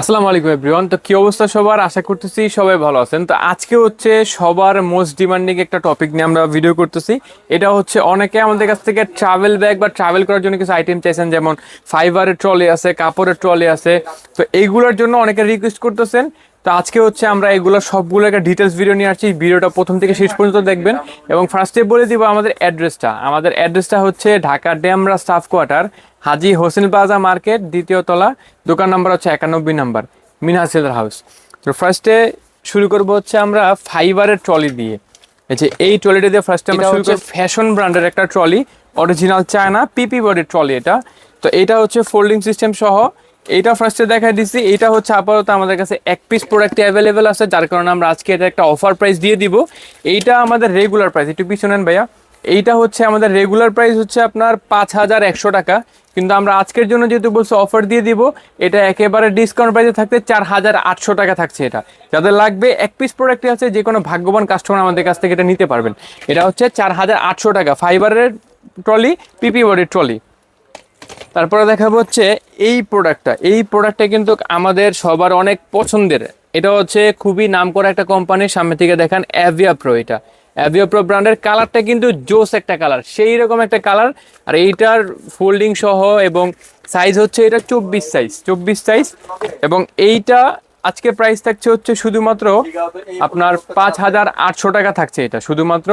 আসসালামু আলাইকুম এভরিওয়ান তো কি অবস্থা সবার? আশা করতেছি সবাই ভালো আছেন। তো আজকে হচ্ছে সবার মোস্ট ডিমান্ডিং একটা টপিক নিয়ে আমরা ভিডিও করতেছি। এটা হচ্ছে অনেকে আমাদের কাছ থেকে ট্রাভেল ব্যাগ বা ট্রাভেল করার জন্য কিছু আইটেম চাইছেন, যেমন ফাইবারের ট্রলি আছে, কাপড়ের ট্রলি আছে। তো এইগুলোর জন্য অনেকে রিকোয়েস্ট করতেছেন। তো আজকে হচ্ছে আমরা এগুলো সবগুলো একটা ডিটেলস ভিডিও নিয়ে আসছি। ভিডিওটা প্রথম থেকে শেষ পর্যন্ত দেখবেন। এবং ফার্স্টে বলে দিব আমাদের অ্যাড্রেসটা আমাদের অ্যাড্রেসটা হচ্ছে Dhaka Demra staff quarter Haji Hossain plaza market দ্বিতীয় তলা দোকান নাম্বার হচ্ছে একানব্বই নাম্বার মিনহাসিদার হাউস। তো ফার্স্টে শুরু করব হচ্ছে আমরা ফাইবারের ট্রলি দিয়ে। এই যে এই ট্রলিটা দিয়ে ফার্স্টে আমরা শুরু করব ফ্যাশন ব্র্যান্ডের একটা ট্রলি অরিজিনাল চায়না পিপি বডির ট্রলি এটা। তো এটা হচ্ছে ফোল্ডিং সিস্টেম সহ এইটা ফার্স্টে দেখাই দিছি। এটা হচ্ছে আপাতত আমাদের কাছে এক পিস প্রোডাক্ট অ্যাভেলেবেল আছে, যার কারণে আমরা আজকে এটা একটা অফার প্রাইস দিয়ে দিব। এইটা আমাদের রেগুলার প্রাইস একটু পিছনেন ভাইয়া। এইটা হচ্ছে আমাদের রেগুলার প্রাইস হচ্ছে আপনার পাঁচ হাজার একশো টাকা। কিন্তু আমরা আজকের জন্য যেহেতু বলছি অফার দিয়ে দিব, এটা একেবারে ডিসকাউন্ট প্রাইসে থাকতে চার হাজার আটশো টাকা থাকছে এটা। যাদের লাগবে এক পিস প্রোডাক্টই আছে যে কোনো ভাগ্যবান কাস্টমার আমাদের কাছ থেকে এটা নিতে পারবেন। এটা হচ্ছে চার হাজার আটশো টাকা। ফাইবারের ট্রলি পিপি বডির ট্রলি তারপরে দেখাবো হচ্ছে এই প্রোডাক্টটা এই প্রোডাক্টটা কিন্তু আমাদের সবার অনেক পছন্দের। এটা হচ্ছে খুবই নাম করা একটা কোম্পানির সামনে থেকে দেখান অ্যাভিয়া প্রো এটা। অ্যাভিয়া প্রো ব্র্যান্ডের কালারটা কিন্তু জোস একটা কালার সেই রকম একটা কালার আর এইটার ফোল্ডিং সহ এবং সাইজ হচ্ছে এটা চব্বিশ সাইজ চব্বিশ সাইজ এবং এইটা আজকে প্রাইস থাকছে হচ্ছে শুধুমাত্র আপনার পাঁচ হাজার আটশো টাকা থাকছে এটা, শুধুমাত্র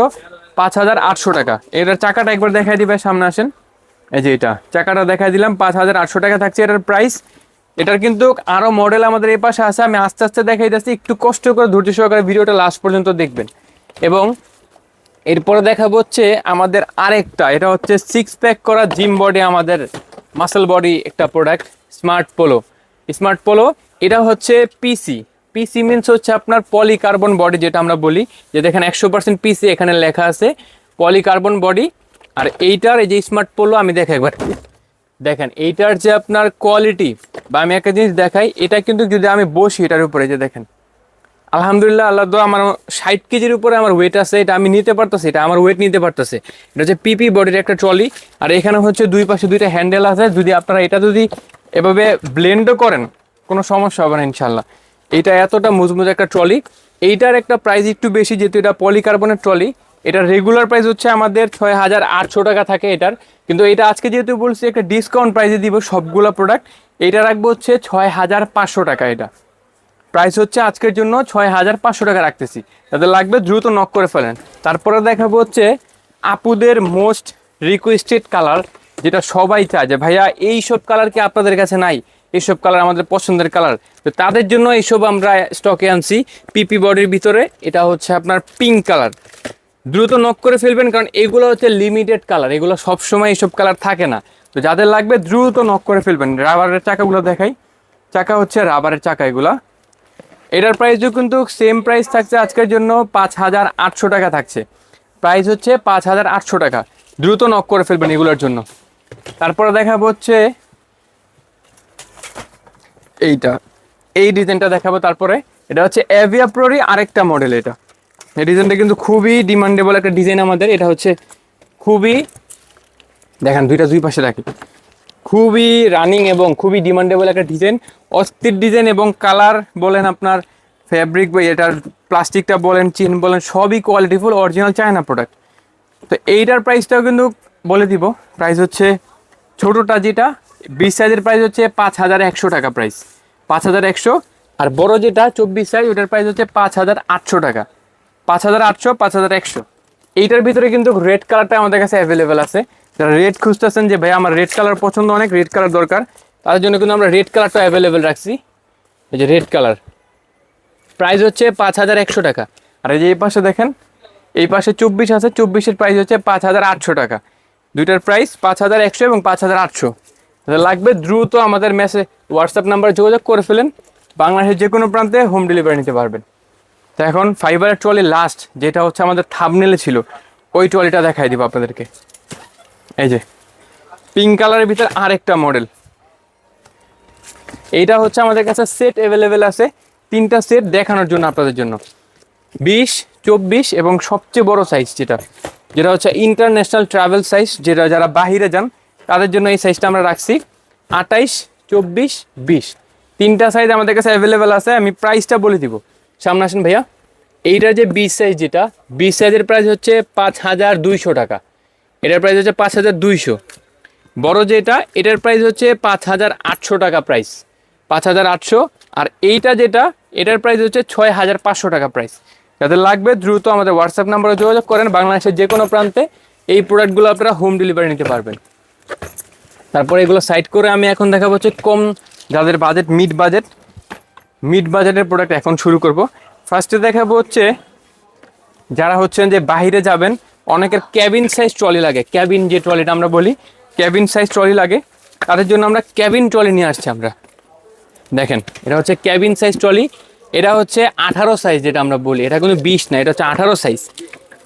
পাঁচ হাজার আটশো টাকা। এটার চাকাটা একবার দেখাই দিবে, সামনে আসেন। এই যে এটা। চাকাটা দেখাই দিলাম, পাঁচ হাজার আটশো টাকা থাকছে এটার প্রাইস এটার কিন্তু আরও মডেল আমাদের এই পাশে আছে, আমি আস্তে আস্তে দেখাই দিচ্ছি একটু কষ্ট করে ধৈর্য সহকারে ভিডিওটা লাস্ট পর্যন্ত দেখবেন। এবং এরপরে দেখাবো হচ্ছে আমাদের আরেকটা, এটা হচ্ছে সিক্স প্যাক করা জিম বডি আমাদের মাসেল বডি একটা product smart polo smart polo এটা হচ্ছে পিসি পিসি মিনস হচ্ছে আপনার পলিকার্বন বডি যেটা আমরা বলি, যে দেখেন একশো পার্সেন্ট পিসি এখানে লেখা আছে পলিকার্বন বডি আর এইটার এই যে স্মার্ট পোলো আমি দেখে একবার। দেখেন, এইটার যে আপনার কোয়ালিটি বা আমি একটা জিনিস দেখাই, এটা কিন্তু যদি আমি বসি এটার উপরে যে দেখেন। আলহামদুলিল্লাহ, আল্লাহ তো আমার ষাট কেজির উপরে আমার ওয়েট আছে, এটা আমি নিতে পারতেছি, এটা আমার ওয়েট নিতে পারতেছে। এটা হচ্ছে পিপি বডির একটা ট্রলি আর এখানে হচ্ছে দুই পাশে দুইটা হ্যান্ডেল আছে, যদি আপনারা এটা যদি এভাবে ব্লেন্ডও করেন, কোনো সমস্যা হবে না ইনশাল্লাহ এটা এতটা মজবুত একটা ট্রলি এইটার একটা প্রাইস একটু বেশি, যেহেতু এটা পলিকার্বনের ট্রলি এটার রেগুলার প্রাইস হচ্ছে আমাদের ছয় হাজার আটশো টাকা থাকে এটার। কিন্তু এটা আজকে যেহেতু বলছি, একটা ডিসকাউন্ট প্রাইসে দিব সবগুলো প্রোডাক্ট এটা রাখব হচ্ছে ছয় হাজার পাঁচশো টাকা এটা। প্রাইস হচ্ছে আজকের জন্য ছয় হাজার পাঁচশো টাকা রাখতেছি। তাদের লাগবে দ্রুত নক করে ফেলেন। তারপরে দেখাবো হচ্ছে আপুদের মোস্ট রিকোয়েস্টেড কালার যেটা সবাই চায় যে, ভাইয়া, এইসব কালার কি আপনাদের কাছে নাই? এইসব কালার আমাদের পছন্দের কালার তো তাদের জন্য এইসব আমরা স্টকে আনছি। পিপি বডির ভিতরে এটা হচ্ছে আপনার পিঙ্ক কালার দ্রুত নক করে ফেলবেন, কারণ এগুলো হচ্ছে লিমিটেড কালার এগুলো সবসময় এইসব কালার থাকে না। তো যাদের লাগবে দ্রুত নক করে ফেলবেন। রাবারের চাকাগুলো দেখাই। চাকা হচ্ছে রাবারের চাকা এগুলা। এটার প্রাইসও কিন্তু সেম প্রাইস থাকছে আজকের জন্য পাঁচ হাজার আটশো টাকা থাকছে। প্রাইস হচ্ছে পাঁচ হাজার আটশো টাকা। দ্রুত নক করে ফেলবেন এগুলোর জন্য। তারপরে দেখাবো হচ্ছে এইটা। এই ডিজাইনটা দেখাবো তারপরে। এটা হচ্ছে অ্যাভিয়া প্রোরি আরেকটা মডেল এটা। এই ডিজাইনটা কিন্তু খুবই ডিমান্ডেবল একটা ডিজাইন আমাদের। এটা হচ্ছে খুবই, দেখেন দুইটা দুই পাশে রাখি। খুবই রানিং এবং খুবই ডিমান্ডেবল একটা ডিজাইন অস্থির ডিজাইন এবং কালার বলেন আপনার ফ্যাব্রিক বা এটার প্লাস্টিকটা বলেন চেন বলেন, সবই কোয়ালিটিফুল অরিজিনাল চায়না প্রোডাক্ট তো এইটার প্রাইসটাও কিন্তু বলে দিব। প্রাইস হচ্ছে ছোটোটা যেটা বিশ সাইজের প্রাইস হচ্ছে পাঁচ হাজার একশো টাকা প্রাইস পাঁচ হাজার একশো, আর বড় যেটা, চব্বিশ সাইজ ওটার প্রাইস হচ্ছে পাঁচ হাজার আটশো টাকা। পাঁচ হাজার আটশো, পাঁচ হাজার একশো। এইটার ভিতরে কিন্তু রেড কালারটা আমাদের কাছে অ্যাভেলেবেল আছে। যারা রেড খুঁজতেছেন যে, ভাই, আমার রেড কালার পছন্দ অনেক রেড কালার দরকার। তাদের জন্য কিন্তু আমরা রেড কালারটা অ্যাভেলেবেল রাখছি। এই যে রেড কালার প্রাইস হচ্ছে পাঁচ হাজার একশো টাকা। আর এই যে এই পাশে দেখেন, এই পাশে চব্বিশ আছে, চব্বিশের প্রাইস হচ্ছে পাঁচ হাজার আটশো টাকা। দুইটার প্রাইস পাঁচ হাজার একশো এবং পাঁচ হাজার আটশো। লাগবে দ্রুত আমাদের মেসে হোয়াটসঅ্যাপ নাম্বারে যোগাযোগ করে ফেলেন। বাংলাদেশের যে কোনো প্রান্তে হোম ডেলিভারি নিতে পারবেন। তো এখন ফাইবারের ট্রলি লাস্ট যেটা হচ্ছে আমাদের থাবনেলে ছিল, ওই ট্রলিটা দেখাই দিব আপনাদেরকে। এই যে পিঙ্ক কালারের ভিতরে আরেকটা মডেল এইটা হচ্ছে আমাদের কাছে সেট অ্যাভেলেবেল আছে, তিনটা সেট দেখানোর জন্য আপনাদের জন্য। বিশ, চব্বিশ এবং সবচেয়ে বড় সাইজ যেটা যেটা হচ্ছে ইন্টারন্যাশনাল ট্রাভেল সাইজ যেটা যারা বাহিরে যান, তাদের জন্য এই সাইজটা আমরা রাখছি। আটাইশ চব্বিশ, বিশ। তিনটা সাইজ আমাদের কাছে অ্যাভেলেবেল আছে, আমি প্রাইসটা বলে দিব। সামনে আসেন ভাইয়া। এইটা যে বিশ সাইজ যেটা বিশ সাইজের প্রাইস হচ্ছে পাঁচ হাজার দুইশো টাকা। এটার প্রাইস হচ্ছে পাঁচ হাজার দুইশো। বড়ো যেটা এটার প্রাইস হচ্ছে পাঁচ হাজার আটশো টাকা প্রাইস পাঁচ হাজার আটশো, আর এইটা যেটা, এটার প্রাইস হচ্ছে ছয় হাজার পাঁচশো টাকা প্রাইস যাদের লাগবে দ্রুত আমাদের হোয়াটসঅ্যাপ নাম্বারে যোগাযোগ করেন, বাংলাদেশের যে কোনো প্রান্তে। এই প্রোডাক্টগুলো আপনারা হোম ডেলিভারি নিতে পারবেন। তারপরে এগুলো সাইড করে আমি এখন দেখাবো হচ্ছে কম, যাদের বাজেট মিড বাজেট মিড বাজেটের প্রোডাক্ট এখন শুরু করব। ফার্স্টে দেখাবো হচ্ছে যারা হচ্ছেন যে বাইরে যাবেন, অনেকের ক্যাবিন সাইজ ট্রলি লাগে। ক্যাবিন যে ট্রলিটা আমরা বলি ক্যাবিন সাইজ ট্রলি লাগে। তাদের জন্য আমরা ক্যাবিন ট্রলি নিয়ে আসছি আমরা। দেখেন, এটা হচ্ছে ক্যাবিন সাইজ ট্রলি এটা হচ্ছে আঠারো সাইজ যেটা আমরা বলি। এটা কিন্তু বিশ না, এটা হচ্ছে আঠারো সাইজ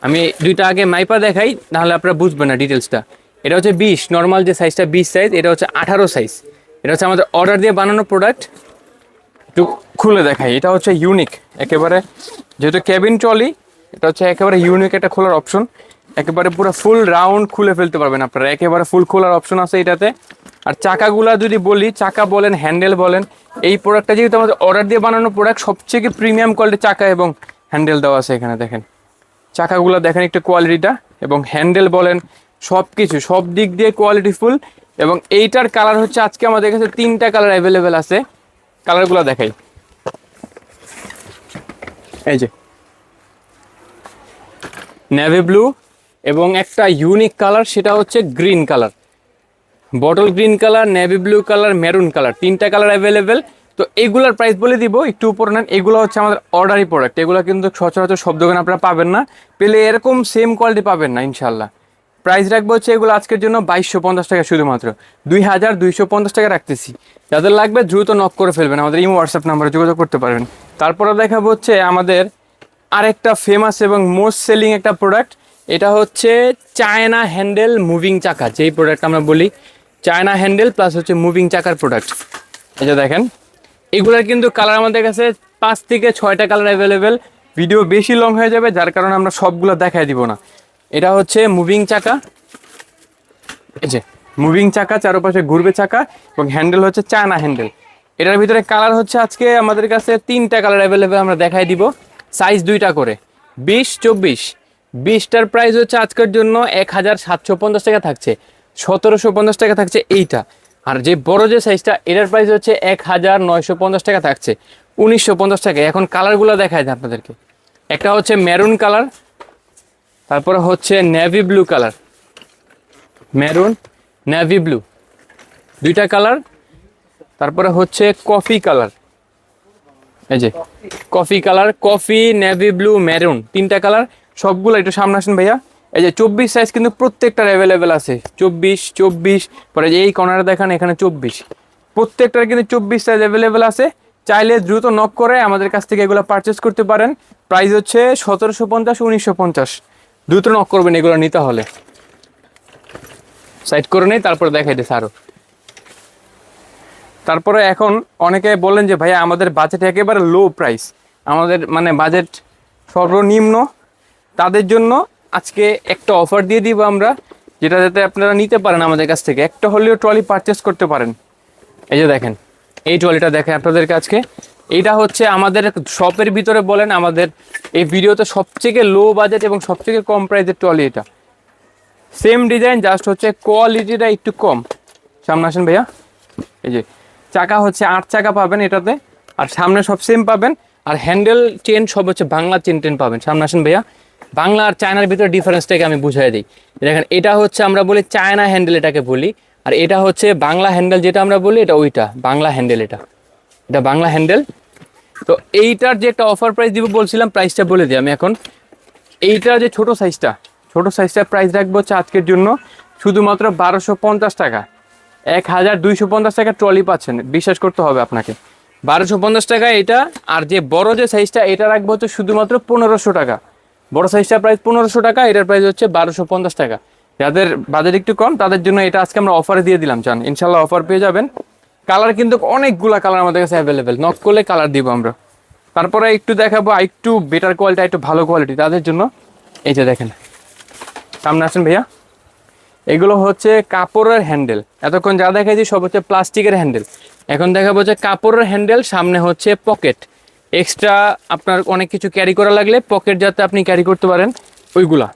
আমি দুইটা আগে মাইপা দেখাই, নাহলে আপনারা বুঝবেন না ডিটেলসটা এটা হচ্ছে বিশ নর্মাল যে সাইজটা বিশ সাইজ এটা হচ্ছে আঠারো সাইজ এটা হচ্ছে আমাদের অর্ডার দিয়ে বানানো প্রোডাক্ট একটু খুলে দেখাই। এটা হচ্ছে ইউনিক একেবারে যেহেতু ক্যাবিন ট্রলি এটা হচ্ছে একেবারে ইউনিক একটা খোলার অপশন একেবারে পুরো ফুল রাউন্ড খুলে ফেলতে পারবেন আপনারা। একেবারে ফুল খোলার অপশন আছে এটাতে। আর চাকাগুলা যদি বলি, চাকা বলেন হ্যান্ডেল বলেন, এই প্রোডাক্টটা যেহেতু আমাদের অর্ডার দিয়ে বানানো প্রোডাক্ট সবচেয়ে প্রিমিয়াম কোয়ালিটির চাকা এবং হ্যান্ডেল দেওয়া আছে এখানে দেখেন। চাকাগুলো দেখেন একটু কোয়ালিটিটা এবং হ্যান্ডেল বলেন সব কিছু সব দিক দিয়ে কোয়ালিটিফুল এবং এইটার কালার হচ্ছে আজকে আমাদের কাছে তিনটা কালার অ্যাভেলেবেল আছে। কালারগুলো দেখাই। এই যে। নেভি ব্লু এবং একটা ইউনিক কালার সেটা হচ্ছে green colour bottle green colour navy blue colour maroon colour তিনটা কালার অ্যাভেলেবেল তো এগুলার প্রাইস বলে দিব, একটু উপর নেন। এগুলো হচ্ছে আমাদের অর্ডারি প্রোডাক্ট এগুলো কিন্তু সচরাচর সব দোকানে আপনারা পাবেন না। পেলে এরকম সেম কোয়ালিটি পাবেন না ইনশাল্লাহ প্রাইস রাখব হচ্ছে এগুলো আজকের জন্য বাইশশো পঞ্চাশ টাকা শুধুমাত্র। দুই হাজার দুইশো পঞ্চাশ টাকা রাখতেছি। যাদের লাগবে দ্রুত নক করে ফেলবেন। আমাদের ইমো হোয়াটসঅ্যাপ নাম্বারে যোগাযোগ করতে পারবেন। তারপরে দেখাবো হচ্ছে আমাদের আরেকটা ফেমাস এবং মোস্ট সেলিং একটা প্রোডাক্ট এটা হচ্ছে চায়না হ্যান্ডেল মুভিং চাকা যেই প্রোডাক্ট আমরা বলি চায়না হ্যান্ডেল প্লাস হচ্ছে মুভিং চাকার প্রোডাক্ট যে দেখেন, এগুলোর কিন্তু কালার আমাদের কাছে পাঁচ থেকে ছয়টা কালার অ্যাভেলেবেল ভিডিও বেশি লং হয়ে যাবে, যার কারণে আমরা সবগুলো দেখাই দিব না। এটা হচ্ছে মুভিং চাকা। এই যে, মুভিং চাকা, চারপাশে ঘুরবে চাকা এবং হ্যান্ডেল হচ্ছে চায়না হ্যান্ডেল এটার ভিতরে কালার হচ্ছে আজকে আমাদের কাছে তিনটা কালার অ্যাভেলেবেল আমরা দেখাই দিব। সাইজ দুইটা করে। বিশ, চব্বিশ। বিশটার প্রাইস হচ্ছে আজকের জন্য এক হাজার সাতশো পঞ্চাশ টাকা থাকছে। সতেরোশো পঞ্চাশ টাকা থাকছে এইটা। আর যে বড় যে সাইজটা এটার প্রাইস হচ্ছে এক হাজার নয়শো পঞ্চাশ টাকা থাকছে। উনিশশো পঞ্চাশ টাকা। এখন কালারগুলো দেখায় আপনাদেরকে। একটা হচ্ছে মেরুন কালার তারপরে হচ্ছে navy blue colour maroon navy blue দুইটা কালার তারপরে হচ্ছে কফি কালার এই যে coffee colour coffee navy blue maroon তিনটা কালার সবগুলো একটু সামনে আসেন ভাইয়া। এই যে চব্বিশ সাইজ কিন্তু প্রত্যেকটার অ্যাভেলেবেল আছে। চব্বিশ চব্বিশ, পরে যে এই কর্নারে দেখান, এখানে চব্বিশ। প্রত্যেকটার কিন্তু চব্বিশ সাইজ অ্যাভেলেবেল আছে। চাইলে দ্রুত নক করে আমাদের কাছ থেকে এগুলো পারচেস করতে পারেন। প্রাইস হচ্ছে সতেরোশো পঞ্চাশ, উনিশশো পঞ্চাশ। দ্রুত নক করবেন এগুলো নিতে হলে। সাইড করে নেই, তারপরে দেখাই দিস আরও। তারপরে এখন অনেকে বললেন যে, ভাইয়া, আমাদের বাজেট একেবারে লো প্রাইস আমাদের মানে বাজেট সর্বনিম্ন তাদের জন্য আজকে একটা অফার দিয়ে দিব আমরা, যেটা যাতে আপনারা নিতে পারেন আমাদের কাছ থেকে। একটা হলেও ট্রলি পারচেস করতে পারেন। এই যে দেখেন, এই ট্রলিটা দেখেন আপনাদের কাছকে এইটা হচ্ছে আমাদের শপের ভিতরে বলেন আমাদের এই ভিডিওতে সবথেকে লো বাজেট এবং সবথেকে কম প্রাইসের ট্রলি এটা। সেম ডিজাইন জাস্ট হচ্ছে কোয়ালিটিটা একটু কম। সামনে আসেন ভাইয়া। এই যে, চাকা হচ্ছে আট চাকা পাবেন এটাতে, আর সামনে সব সেম পাবেন, আর হ্যান্ডেল চেন সব হচ্ছে বাংলা চেন টেন পাবেন। সামনে আসেন ভাইয়া। বাংলা আর চায়নার ভিতরে ডিফারেন্সটাকে আমি বুঝাই দিই। দেখেন, এটা হচ্ছে আমরা বলি চায়না হ্যান্ডেল এটাকে বলি, আর এটা হচ্ছে বাংলা হ্যান্ডেল যেটা আমরা বলি, এটা ওইটা, বাংলা হ্যান্ডেল এটা। এটা বাংলা হ্যান্ডেল তো এইটার যে একটা অফার প্রাইস দিব বলছিলাম প্রাইসটা বলে দিই আমি এখন। এইটা যে ছোট সাইজটা ছোট সাইজটার প্রাইস রাখব হচ্ছে আজকের জন্য শুধুমাত্র বারোশো পঞ্চাশ টাকা। এক হাজার দুইশো পঞ্চাশ টাকা ট্রলি পাচ্ছেন, বিশ্বাস করতে হবে আপনাকে। বারোশো পঞ্চাশ টাকা এটা, আর যে বড় যে সাইজটা এটা রাখব হচ্ছে শুধুমাত্র পনেরোশো টাকা। বড় সাইজটা প্রাইস পনেরোশো টাকা, এটার প্রাইস হচ্ছে বারোশো পঞ্চাশ টাকা। যাদের বাজেট একটু কম, তাদের জন্য এটা আজকে আমরা অফারে দিয়ে দিলাম চান ইনশাল্লাহ অফার পেয়ে যাবেন। কালার কিন্তু অনেকগুলা কালার আমাদের কাছে অ্যাভেলেবেল নক করলে কালার দিব আমরা। তারপরে একটু দেখাবো একটু বেটার কোয়ালিটি একটু ভালো কোয়ালিটি তাদের জন্য। এই যে দেখেন। সামনে আসেন ভাইয়া? এগুলো হচ্ছে কাপড়ের হ্যান্ডেল এতক্ষণ যা দেখাইছি সব হচ্ছে প্লাস্টিকের হ্যান্ডেল এখন দেখাবো যে কাপড়ের হ্যান্ডেল সামনে হচ্ছে পকেট এক্সট্রা আপনার অনেক কিছু ক্যারি করা লাগলে পকেট যাতে আপনি ক্যারি করতে পারেন, ওইগুলা।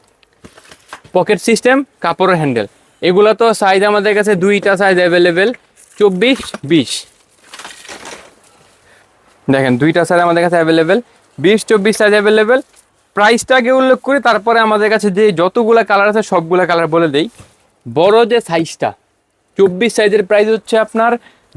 পকেট সিস্টেম কাপড়ের হ্যান্ডেল এগুলো তো সাইজ আমাদের কাছে দুইটা সাইজ অ্যাভেলেবেল চব্বিশ, বিশ। দেখেন, দুইটা সাইজ আমাদের কাছে অ্যাভেলেবেল বিশ, চব্বিশ সাইজ অ্যাভেলেবেল প্রাইসটা আগে উল্লেখ করি, তারপরে আমাদের কাছে যে যতগুলা কালার আছে, সবগুলা কালার বলে দেই। বড় যে সাইজটা চব্বিশ সাইজের প্রাইস হচ্ছে আপনার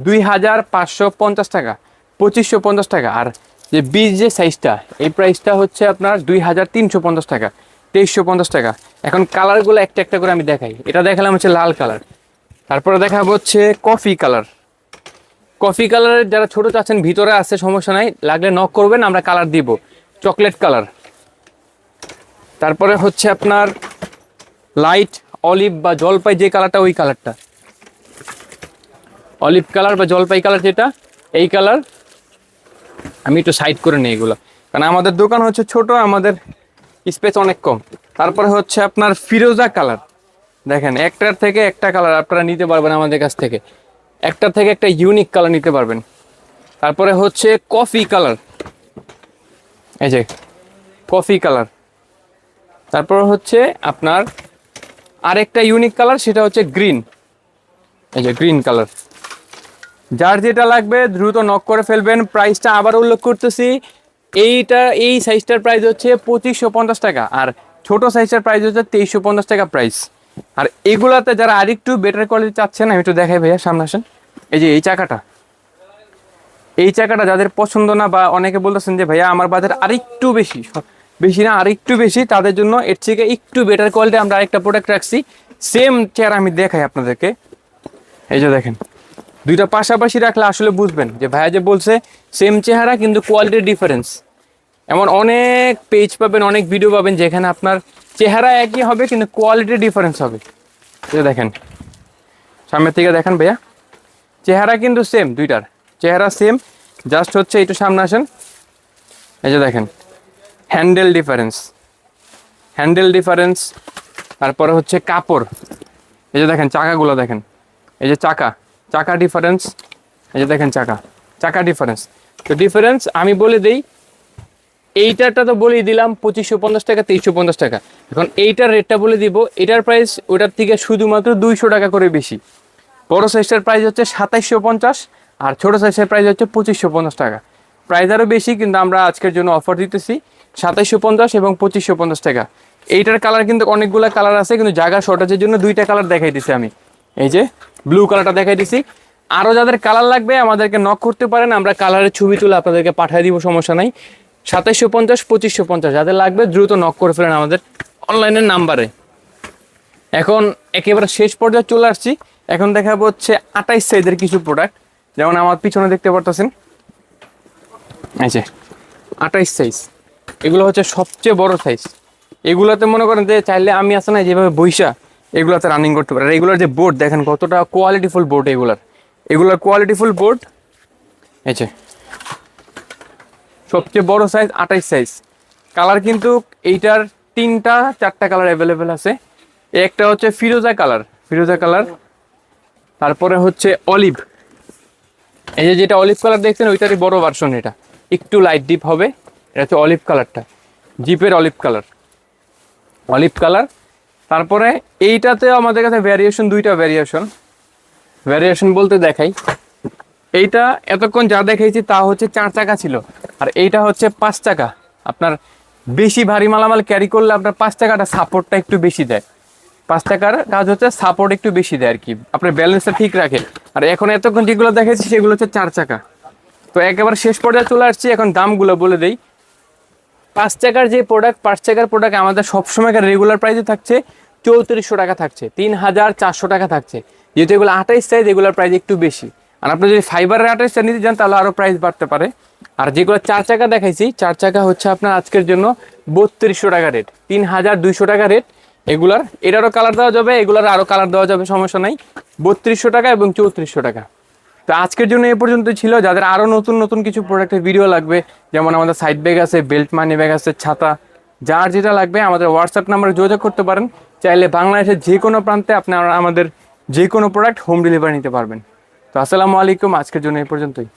দুই হাজার পাঁচশো পঞ্চাশ টাকা, পঁচিশশো পঞ্চাশ টাকা। আর যে বিশ যে সাইজটা এই প্রাইসটা হচ্ছে আপনার দুই হাজার তিনশো পঞ্চাশ টাকা, তেইশশো পঞ্চাশ টাকা। এখন কালারগুলো একটা একটা করে আমি দেখাই। এটা দেখালাম হচ্ছে লাল কালার তারপরে দেখা হচ্ছে কফি কালার কফি কালারের যারা ছোট চাচ্ছেন, ভিতরে আছে, সমস্যা নাই। লাগলে নক করবেন, আমরা কালার দিব। চকলেট কালার তারপরে হচ্ছে আপনার লাইট অলিভ বা জলপাই, যে কালারটা ওই কালারটা অলিভ কালার বা জলপাই কালার যেটা, এই কালার আমি একটু সাইড করে নিই এগুলো। কারণ আমাদের দোকান হচ্ছে ছোট, আমাদের স্পেস অনেক কম। তারপরে হচ্ছে আপনার ফিরোজা কালার দেখেন, একটার থেকে একটা কালার আপনারা নিতে পারবেন আমাদের কাছ থেকে। একটার থেকে একটা ইউনিক কালার নিতে পারবেন। তারপরে হচ্ছে কফি কালার এই যে কফি কালার তারপর হচ্ছে আপনার আরেকটা ইউনিক কালার সেটা হচ্ছে গ্রিন এই যে গ্রিন কালার যার যেটা লাগবে দ্রুত নক করে ফেলবেন। প্রাইসটা আবার উল্লেখ করতেছি। এইটা, এই সাইজটার প্রাইস হচ্ছে পঁচিশশো পঞ্চাশ টাকা। আর ছোট সাইজটার প্রাইস হচ্ছে তেইশশো পঞ্চাশ টাকা প্রাইস আর এগুলাতে যারা আরেকটু বেটার কোয়ালিটি চাচ্ছেন, আমি একটু দেখাই ভাইয়া, সামনে আসেন। এই যে এই চাকাটা। এই চাকাটা যাদের পছন্দ না বা অনেকে বলতেছেন যে, ভাইয়া, আমার বাজার আরেকটু বেশি। বেশি না, আরেকটু বেশি, তাদের জন্য এর থেকে একটু বেটার কোয়ালিটি আমরা আরেকটা প্রোডাক্ট রাখছি। সেম চেয়ার আমি দেখাই আপনাদেরকে। এই যে দেখেন। দুইটা পাশাপাশি রাখলে আসলে বুঝবেন যে, ভাইয়া যে বলছে সেম চেহারা কিন্তু কোয়ালিটির ডিফারেন্স এমন অনেক পেজ পাবেন, অনেক ভিডিও পাবেন যেখানে আপনার চেহারা একই হবে, কিন্তু কোয়ালিটি ডিফারেন্স হবে। দেখেন, সামনের থেকে দেখেন ভাইয়া। চেহারা কিন্তু সেম দুইটার। চেহারা সেম জাস্ট হচ্ছে একটু সামনে আসেন। এই যে দেখেন হ্যান্ডেল ডিফারেন্স হ্যান্ডেল ডিফারেন্স তারপরে হচ্ছে কাপড়। এই যে দেখেন, চাকাগুলো দেখেন। এই যে চাকা চাকা ডিফারেন্স এই যে দেখেন চাকা চাকা ডিফারেন্স তো ডিফারেন্স আমি বলে দিই এইটারটা তো বলেই দিলাম, পঁচিশশো পঞ্চাশ টাকা, তেইশশো পঞ্চাশ টাকা। এখন এইটার রেটটা বলে দিব, এটার প্রাইস ওটার থেকে শুধুমাত্র দুইশো টাকা করে বেশি। বড় সাইজটার প্রাইস হচ্ছে সাতাইশশো পঞ্চাশ, আর ছোটো সাইজের প্রাইস হচ্ছে পঁচিশশো পঞ্চাশ টাকা। প্রাইস আরও বেশি, কিন্তু আমরা আজকের জন্য অফার দিতেছি, সাতাইশশো পঞ্চাশ এবং পঁচিশশো পঞ্চাশ টাকা। এইটার কালার কিন্তু অনেকগুলো কালার আছে, কিন্তু জায়গা শর্টেজের জন্য দুইটা কালার দেখাই দিছি আমি। এই যে ব্লু কালারটা দেখাই দিছি। আরও যাদের কালার লাগবে, আমাদেরকে নক করতে পারেন, আমরা কালারের ছবি তুলে আপনাদেরকে পাঠিয়ে দিব, সমস্যা নাই। সাতাইশশো পঞ্চাশ, পঁচিশশো পঞ্চাশ, যাদের লাগবে দ্রুত নক করে ফেলেন আমাদের অনলাইনের নাম্বারে এখন একেবারে শেষ পর্যায়ে চলে আসছি। এখন দেখাবো হচ্ছে আঠাইশ সাইজের কিছু প্রোডাক্ট যেমন আমার পিছনে দেখতে পারতেছেন। যে, আঠাইশ সাইজ এগুলো হচ্ছে সবচেয়ে বড় সাইজ এগুলোতে মনে করেন যে চাইলে আমি আছে না, যেভাবে বৈশা, এগুলোতে রানিং করতে পারি। আর এগুলোর যে বোর্ড দেখেন কতটা কোয়ালিটিফুল বোর্ড এগুলার। এগুলোর কোয়ালিটিফুল বোর্ড যে সবচেয়ে বড় সাইজ আঠাইশ সাইজ কালার কিন্তু এইটার তিনটা, চারটা কালার অ্যাভেলেবেল আছে। একটা হচ্ছে ফিরোজা কালার ফিরোজা কালার তারপরে হচ্ছে অলিভ এই যে যেটা অলিভ কালার দেখছেন, ওইটারই বড় ভার্সন এটা। একটু লাইট ডিপ হবে, এটা হচ্ছে অলিভ কালারটা জিপের অলিভ কালার অলিভ কালার তারপরে এইটাতে আমাদের কাছে ভ্যারিয়েশন দুইটা ভ্যারিয়েশন ভ্যারিয়েশন বলতে দেখাই। এইটা এতক্ষণ যা দেখাইছি তা হচ্ছে চার চাকা ছিল। আর এইটা হচ্ছে পাঁচ চাকা। আপনার বেশি ভারী মালামাল ক্যারি করলে আপনার পাঁচ টাকাটা সাপোর্টটা একটু বেশি দেয়। পাঁচ টাকার কাজ হচ্ছে সাপোর্ট একটু বেশি দেয় আর কি আপনার ব্যালেন্সটা ঠিক রাখে আর এখন এতক্ষণ যেগুলো দেখেছি সেগুলো হচ্ছে চার চাকা। তো একেবারে শেষ পর্যায়ে চলে আসছি, এখন দামগুলো বলে দেই। পাঁচ টাকার যে প্রোডাক্ট পাঁচ টাকার প্রোডাক্ট আমাদের সবসময়কার রেগুলার প্রাইসে থাকছে চৌত্রিশশো টাকা থাকছে, তিন হাজার চারশো টাকা থাকছে। যেহেতু এগুলো আঠাইশ সাইজ এগুলোর প্রাইস একটু বেশি। আর আপনি যদি ফাইবারের আঠাইশটা নিতে চান, তাহলে আরও প্রাইস বাড়তে পারে। আর যেগুলো চার চাকা দেখাইছি, চার চাকা হচ্ছে আপনার আজকের জন্য বত্রিশশো টাকা রেট তিন হাজার দুইশো টাকা রেট এগুলার, এটারও কালার দেওয়া যাবে, এগুলার আরও কালার দেওয়া যাবে, সমস্যা নাই। বত্রিশশো টাকা এবং চৌত্রিশশো টাকা। তো আজকের জন্য এ পর্যন্ত ছিল। যাদের আরও নতুন নতুন কিছু প্রোডাক্টের ভিডিও লাগবে, যেমন আমাদের সাইড ব্যাগ আছে বেল্ট মানি ব্যাগ আছে, ছাতা, যার যেটা লাগবে, আমাদের হোয়াটসঅ্যাপ নাম্বারে যোগাযোগ করতে পারেন। চাইলে বাংলাদেশের যে কোনো প্রান্তে আপনারা আমাদের যে কোনো প্রোডাক্ট হোম ডেলিভারি নিতে পারবেন। তো আসসালামু আলাইকুম আজকের জন্য এই পর্যন্তই।